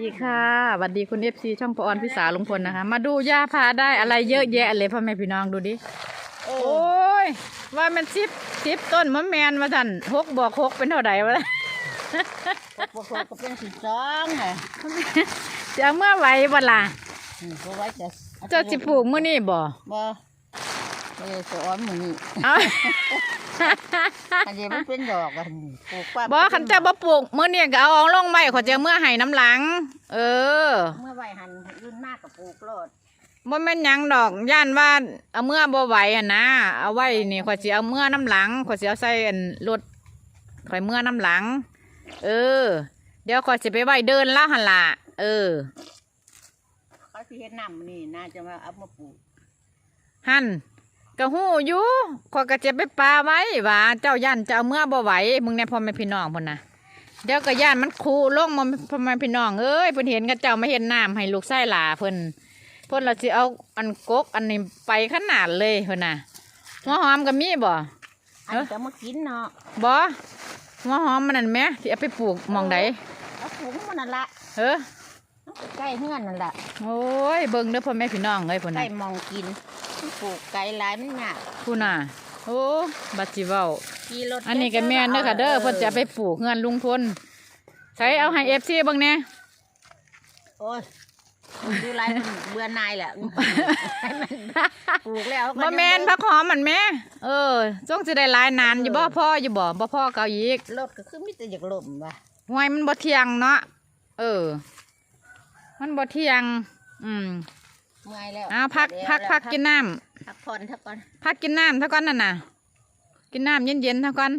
ดีค่ะสวัสดีคุณเอฟซีช่องปออนพิสาลุงพลนะคะ มาดูย่าพาได้อะไรเยอะแยะเลยพ่อแม่พี่น้องดูดิ โอ้ย ว่ามันสิบสิบต้นมะแมนมาทันหกบอกหกเป็นเท่าไหร่วะปกติก็เป็นสิบสองไงจะเอาเมื่อไหวบ่ล่ะอืมก็ไว้จะเจ้าสิปลูกมื้อนี้บ่บ่เออจะอ้อมมือนี่เอาอันนี้มันเป็นดอกอะปลูกปั๊บ่คันเจ้าบ่ปลูกมื้อนี้ก็เอาออกลงไว้ขอจะเอามื่อให้น้ำหลัง เออ เมื่อไหวหันรุ่นมากกับปลูกโลดบ่แม่นหยังดอกย่านว่าเอาเมื่อบ่ไหวอะนะเอาไว้นี่ข่อยสิเอาเมื่อน้ำหลังข่อยสิเอาใส่อันรถข่อยเมื่อน้ำหลัง เออ เดี๋ยวข่อยสิไปไว้เดินแล้วหั่นล่ะเออเขาสิเฮ็ดน้ำนี่น่าจะมาเอามาปลูกหั่น ก็ฮู้อยู่ข่อยก็จะไปปาไว้ว่าเจ้าย่านจะเอาเมื่อบ่ไหวมึงแน่พ่อแม่พี่น้องพุ่นน่ะเดี๋ยวก็ย่านมันคูลงมาพ่อแม่พี่น้องเอ้ยเพิ่นเห็นกับเจ้ามาเห็นน้ำให้ลูกชายหลาเพิ่นเพิ่นเราสิเอาอันกกอันนี้ไปขนาดเลยเพิ่นน่ะหัวหอมก็มีบ่อันเอ้อจะมากินเนาะบ่หัวหอมมันนั่นแหมที่เอาไปปลูกหมองใดเอาปลูกมันนั่นละเฮ้อใกล้เฮือนนั่นละโอ้ยเบิ่งเด้อพ่อแม่พี่น้องเอ้ยพุ่นใกล้น่ะมองกิน ปลูกไกลหลายมันยากพุ่นน่ะ โอ้บัดสิเว้าขี่รถอันนี้ก็แม่นเด้อค่ะเด้อเพิ่นจะเอาไปปลูกเงินลุงพลใช้เอาให้ FC เบิ่งแหน่ โอ้ยดูลายมันเบื่อนายแหละให้มันปลูกแล้วก็บ่แม่นผักหอมมันแหม่เออจงสิได้หลายนานอยู่บ่พ่ออยู่บ่บ่พ่อเก่าอีกรถก็คือมีแต่อยากล่มว่ะห้วยมันบ่เที่ยงเนาะเออ มันบ่เที่ยง อืม เมื่อยแล้วเอาพักพักพักกินน้ำพักผ่อนทักก่อนพักกินน้ำเท่ากันนั่นน่ะ กินน้ำเย็นๆเท่ากัน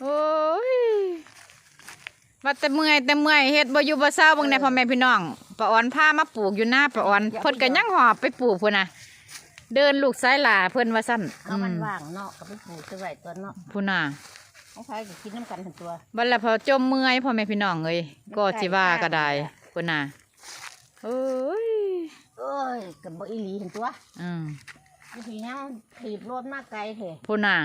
โอ้ยว่าแต่เมื่อยแต่เมื่อยเฮ็ดบ่อยู่บ่เศร้าเบางในพ่อแม่พี่น้องป้าอ่อนพามาปลูกอยู่หน้าป้าอ่อนเพิ่นก็ยังหอบไปปลูกพุ่นน่ะ เดินลูกสายหลาเพิ่นว่าซั่นเอามันอืมว่างเนาะก็ไปปลูกจะไหวตัวเนาะพุ่นน่ะของใครก็กินน้ำกันทั้งตัวบัดละพอจมเมื่อยพ่อแม่พี่น้องเอ้ยก็สิว่าก็ได้พุ่นน่ะโอ้ย เอ้ยกับบ่อีหลีเห็นตัวอืมวิธียังถีบรถมาไกลเถอะพุ่นน่ะ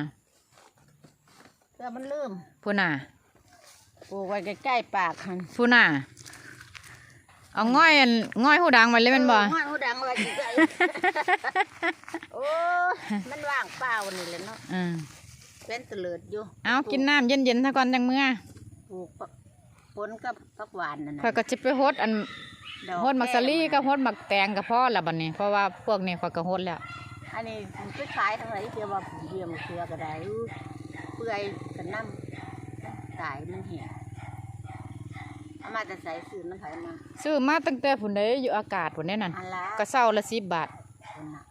เพื่อมันลืมพุ่นน่ะปลูกไว้ใกล้ๆปากหันพุ่นน่ะเอาง่อยอันง่อยหูดังไว้เลยแม่นบ่เออห้อยหูดังไว้ใกล้ๆ โอ้ยมันว่างเปล่านี่แหละเนาะอืมเป็นเตลิดอยู่เอากินน้ำเย็นๆถ้าก่อนจังเมื่อปลูกปะผลกับผักหวานนั่นข่อยน่ะก็จิไปโฮดอันดอก โฮดมักสลีกับโฮดมักแตงกับพ่อละบัดนี้ เพราะว่าพวกนี้ข่อยก็โฮดแล้ว อันนี้มันไปขายทั้งไหนเกี่ยวว่าเยี่ยมเสือก็ได้อู้เปื่อยกันน้ำตายมันเหี่ยเอามาแต่ใส่สื่อมันไผมาซื้อมาตั้งแต่พุ่นได้อยู่อากาศพุ่นได้นั่นอันละก็เศร้าละ10บาทคนน่ะ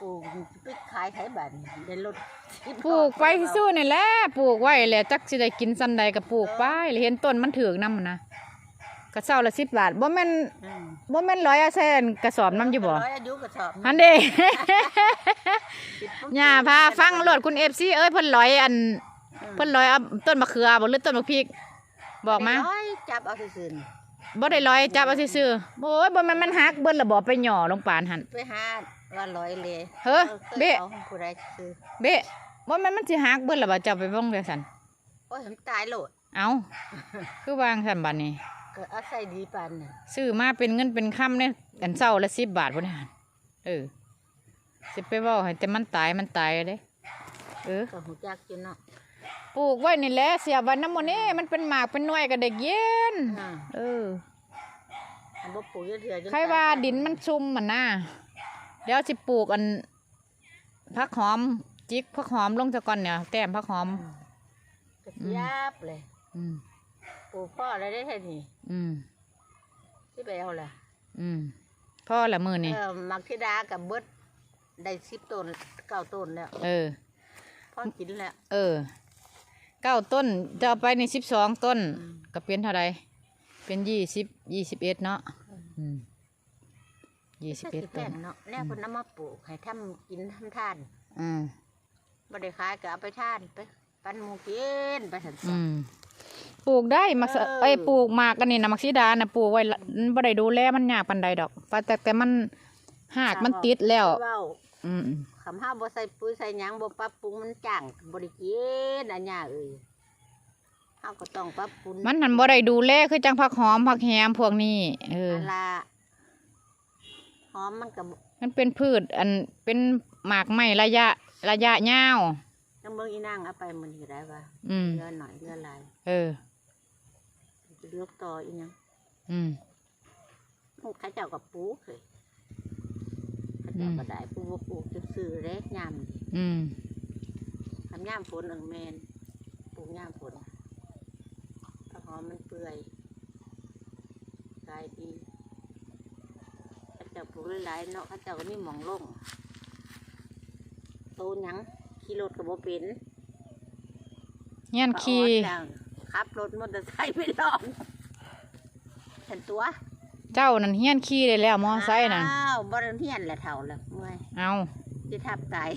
ปลูกไปขายไถบันได้ลดสิบปลูกไปสู้นี่แหละปลูกไว้แหละจักสิได้กินซั่นใดก็ปลูกไปแล้วเห็นต้นมันถึกนำนะ ก็เศร้าละ10บาทบ่แม่นอืมบ่แม่นร้อยเอาแซ่นกระสอบนํอยู่บ่ร้อยอายุกระสอบหันเด้สิบย่าพาฟังรถคุณ FC เอ้ยเพิ่นร้อยอันอืมเพิ่นร้อยเอาต้นมะเขือบ่หรือต้นมะพริก บอกมาร้อยจับเอาซื่อบ่ได้ร้อยจับเอาซื่อๆโอ้ยบ่แมันมันหักเบิ่นละบ่ไปหย่อลงปานหั่นๆไปหาว่าร้อยเลยเฮ้อออเบ๊ะคยอาผู้ใดซื้อเบะบ่แมันมันสิหักเบิ่นละบ่เจ้าไปบ้องเดียวซั่นโอ้ยมันตายโหลดเอ้าคือวางซั่นบัดนี้ ก็เอาใส่ดีปานน่ะซื้อมาเป็นเงินเป็นคำเนี่ยกันเช้าละ10บาทพุ่นน่ะเออสิไปเว้าให้แต่มันตายมันตายเด้เออก็หูจักอยู่เนาะปลูกไว้นี่แหละเสียบไว้นำหมื้นี้มันเป็นหมากเป็นหน่วยก็ได้เย็น อ่าเออ อันบ่ปลูกเถื่อๆจนใครว่าดินมันซุ่มมันน่ะเดี๋ยวสิปลูกอันผักหอม จิกผักหอมลงซะก่อนเนี่ย แต้มผักหอม กระเทียบเลยอืม ปลูกพ่ออะไรได้แค่นี้อืมที่ไปเอาล่ะอืมพ่อละมือนี่เออมักธิดากับเบิดได้สิบต้นเก้าต้นแล้วเออพ่อกินแล้วเออเก้าต้นจะเอาไปในสิบสองต้นอืมก็เป็นเท่าไรเป็นยี่สิบยี่สิบเอ็ดเนาะอืมยี่สิบเอ็ดแพต้นงเนาะแน่คนนำมาปลูกให้ทำกินทำทาน อืมบ่ได้ขายก็เอาไปทานไป ปันหมูกินไปสันอืม ปลูกได้มักสะเออเอ้ยปลูกหมากกันนี่นะมักซีดานะปลูกไว้ละบ่ได้ดูแลมันยากปานใดดอกแต่แต่แต่มันหากมันติดแล้ว เว้าอืมคำห้าบ่ใส่ปุ๋ยใส่หยังบ่ปรับปรุงมันจังบ่ได้กินอันหยาเอ้ยเฮาเอาก็ต้องปรับปรุงมันหันบ่ได้ดูแลคือจังผักหอมผักแฮมพวกนี้เออ อันละหอมมันก็มันเป็นพืชอันเป็นหมากไม้ระยะระยะยาว จังเบิ่งอีนางเอาไปมันก็ได้ป่ะอืมเรือหน่อยเรือหลาย เออจะ เลือกต่ออีหยังอืมพวกเข้าเจ้ากับปลูกเลยเข้าเจ้าก็ได้ปลูกบ่ปลูกจะซื้อเล็กยามนี่อืมทำยามฝนเอิงแมนปลูกยามฝนถ้าหอมมันเปื่อยกายดีเข้าเจ้าปลูกหลายๆเนาะเข้าเจ้าก็มีหมองลงโตหยังขี่รถกับโบเป็นเฮียนขี่ป้าออดจัง ขับรถมอเตอร์ไซค์ไปลองเห็นตัวเจ้านั่นเฮียนขี่ได้แล้วมอไซค์นั่นอ้าวบริเทียนแหละเท่าแล้วเมื่อยเอาจะทับตาย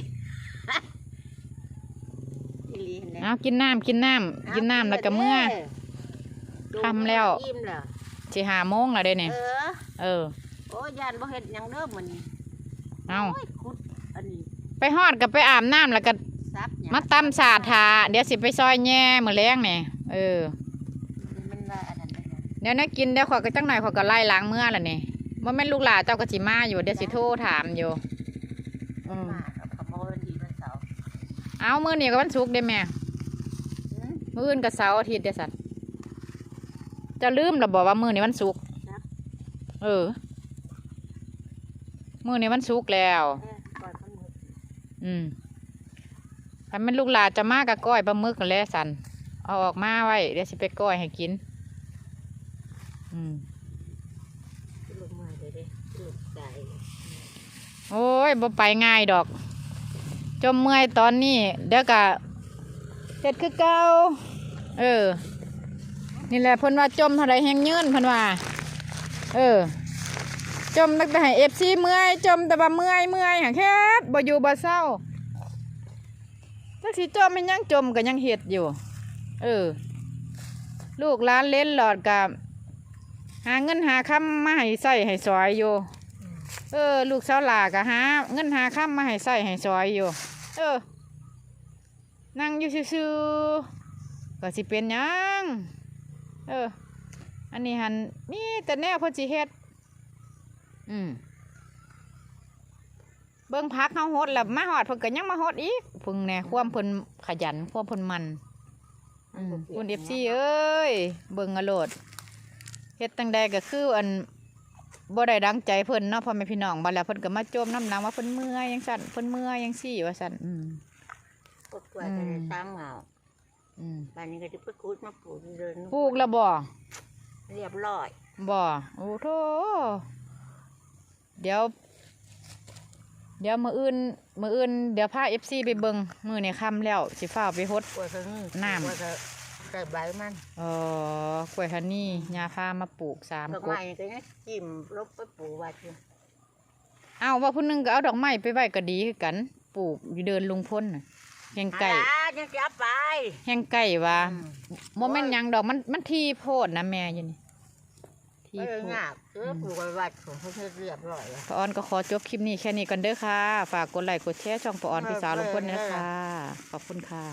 อีหลีเห็นไหมเอากินน้ำกินน้ำกินน้ำแล้วก็เมื่อค่ำแล้วอิ่มแล้วสิหาโมงแล้วเด้เนี่ยเออเออโอ้ยยานบ่เฮ็ดหยังเด้อมื้อนี้เอาโยขุดอันนี้ไปฮอดกับไปอาบน้ำแล้วก็ซับหยังมาตำสาทาเดี๋ยวสิไปซอยแง่มื้อแรงเนี่ย เออมันว่าอันนั้นอันนั้นเดี๋ยวนะกินเดี๋ยวขอยก็จังหน่อยขอยก็ไล่ล้างเมื่อแล้วนี่ว่าแม่นลูกหลานเจ้าก็สิมาอยู่เดี๋ยวสิโทรถามอยู่อืมมาเอาขโมยวันดีวันเสาร์เอามื้อนี้ก็วันศุกร์เด้แม่หืมมื้ออื่นก็เสาร์อาทิตย์เด้อสัตว์จะลืมแล้วบอกว่ามื้อนี้วันศุกร์ครับเออมื้อนี้วันศุกร์แล้ว เออปล่อยปลาหมึกอืมถ้าแม่นลูกหลานจะมากับก้อยปลาหมึกกันแหล้วสัน เอาออกมาไว้ เดี๋ยวสิไปก้อยให้กิน อืมลูกเมื่อยเลยเด้ลูกใจโอ้ยบ่ไปง่ายดอก จมเมื่อยตอนนี้ เดี๋ยวก็เสร็จคือเก่าเออ นี่แหละเพิ่นว่าจมเท่าไรแหงยืนเพิ่นว่า เออ จมตั้งแต่ให้เอฟซีเมื่อย จมแต่ว่าเมื่อยเมื่อยหาแค่บ่อยู่บ่เศร้าจักสิจมมันยังจมก็ยังเฮ็ดอยู่ เออ ลูกหลานเล่นหลอดกับ หาเงินหาคำมาให้ใส่ให้ซอยอยู่เออ ลูกสาวหลาก็หาเงินหาค้ำมาให้ใส่ให้ซอยอยู่ เออ นั่งอยู่ซื่อๆก็สิเป็นหยังเออ อันนี้หันมีแต่แนวเพิ่นสิเฮ็ดอืมเบิ่งพักเฮาโฮดแล้วมาฮอดเพิ่นก็ยังมาฮอดอีกเพิ่งแหน่ความเพิ่นขยันความเพิ่นมัน อืมคุณ FC เอ้ย เบิ่งอะโลดเฮ็ดตั้งใดก็คืออันบ่ได้ดังใจเพิ่นเนาะพ่อแม่พี่น้องบัดแล้วเพิ่นก็มาโจมน้ำนางว่าเพิ่นเมื่อยจังซั่นเพิ่นเมื่อยจังซี่ว่าซั่นอืมกดกล้วยก็ได้สามเหงาอืมบ้านนี้ก็จะไปขุดมาปลูกเดินปลูกแล้วบ่เรียบร้อยบ่โอ้โธ่เดี๋ยว เดี๋ยวมื้ออื่นมื้ออื่นเดี๋ยวพา FC ไปเบิ่งมื้อนี้ค่ำแล้วสิฟ้าวไปฮด กล้วยก็นี่น้ำ กล้วยก็ใส่ใบมันเอ่อกล้วยฮันนี่ยาพามาปลูกสามดอกกไม้กนี่ก็ยังจิ้มลบไปปลูกไว้ที่เอ้าว่าผู้หนึงก็เอาดอกไม้ไปไว้ก็ดีคือกัน ปลูกอยู่เดินลุงพ้นน่ะแหงไก่อ่ายังจะเอาไปแหงไก่ว่าอืมบ่แม่นหยังดอกมันมันทีโพดนะแม่อยู่นี่ ทีไม่โพได้ดยากเออปลูกไว้วัดของเขาเรียบร้อยแล้ว ปออนก็ขอจบคลิปนี้แค่นี้กันเด้อค่ะ ฝากกดไลค์กดแชร์ช่องปออนพี่สาวลุงพลด้วยนะคะ ขอบคุณค่ะ